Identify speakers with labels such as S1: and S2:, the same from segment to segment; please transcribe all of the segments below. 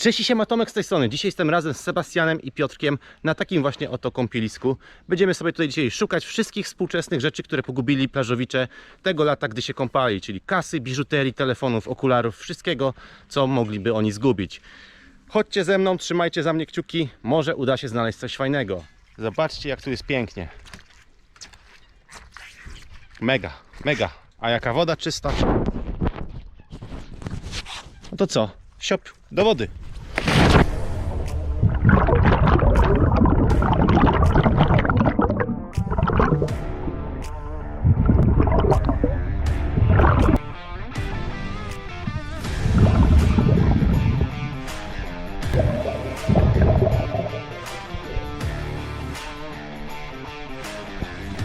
S1: Cześć, siema Tomek z tej strony. Dzisiaj jestem razem z Sebastianem i Piotrkiem na takim właśnie oto kąpielisku. Będziemy sobie tutaj dzisiaj szukać wszystkich współczesnych rzeczy, które pogubili plażowicze tego lata, gdy się kąpali, czyli kasy, biżuterii, telefonów, okularów, wszystkiego, co mogliby oni zgubić. Chodźcie ze mną, trzymajcie za mnie kciuki, może uda się znaleźć coś fajnego. Zobaczcie, jak tu jest pięknie. Mega, mega. A jaka woda czysta. No to co? Siop, do wody.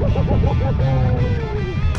S1: Woo!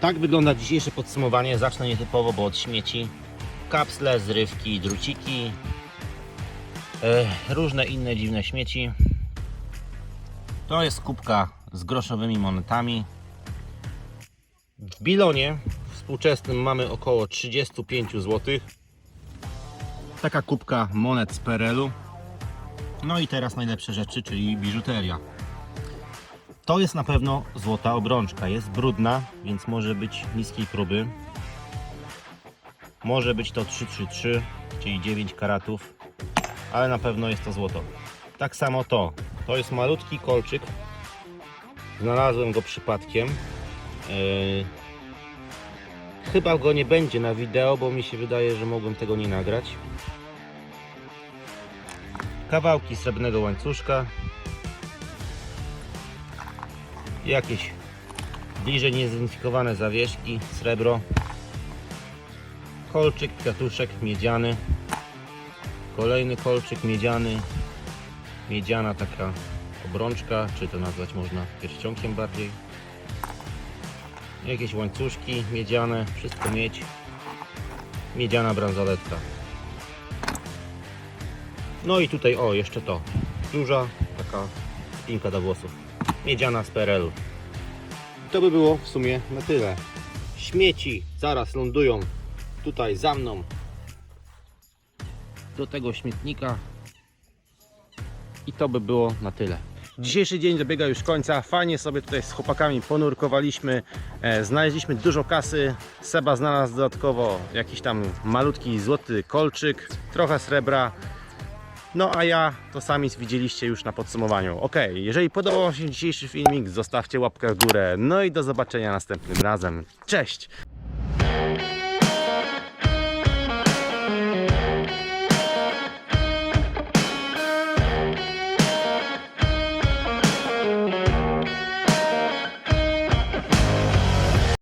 S1: Tak wygląda dzisiejsze podsumowanie. Zacznę nietypowo, bo od śmieci. Kapsle, zrywki, druciki, różne inne dziwne śmieci. To jest kubka z groszowymi monetami. W bilonie współczesnym mamy około 35 zł. Taka kubka monet z PRL-u. No i teraz najlepsze rzeczy, czyli biżuteria. To jest na pewno złota obrączka. Jest brudna, więc może być niskiej próby. Może być to 333, czyli 9 karatów, ale na pewno jest to złoto. Tak samo to. To jest malutki kolczyk. Znalazłem go przypadkiem. Yy, Chyba go nie będzie na wideo, bo mi się wydaje, że mogłem tego nie nagrać. Kawałki srebrnego łańcuszka. Jakieś bliżej niezidentyfikowane zawieszki, srebro. Kolczyk, kwiatuszek miedziany. Kolejny kolczyk miedziany. Miedziana taka obrączka, czy to nazwać można pierścionkiem bardziej. Jakieś łańcuszki miedziane, wszystko miedź. Miedziana bransoletka. No i tutaj, o, jeszcze to. Duża taka spinka do włosów. Miedziana z PRL-u. To by było w sumie na tyle. Śmieci zaraz lądują tutaj za mną. Do tego śmietnika. I to by było na tyle. Dzisiejszy dzień dobiega już końca. Fajnie sobie tutaj z chłopakami ponurkowaliśmy. E, znaleźliśmy dużo kasy. Seba znalazł dodatkowo jakiś tam malutki złoty kolczyk, trochę srebra. No a ja to sami widzieliście już na podsumowaniu. Ok, jeżeli podobał się dzisiejszy filmik, zostawcie łapkę w górę. No i do zobaczenia następnym razem. Cześć!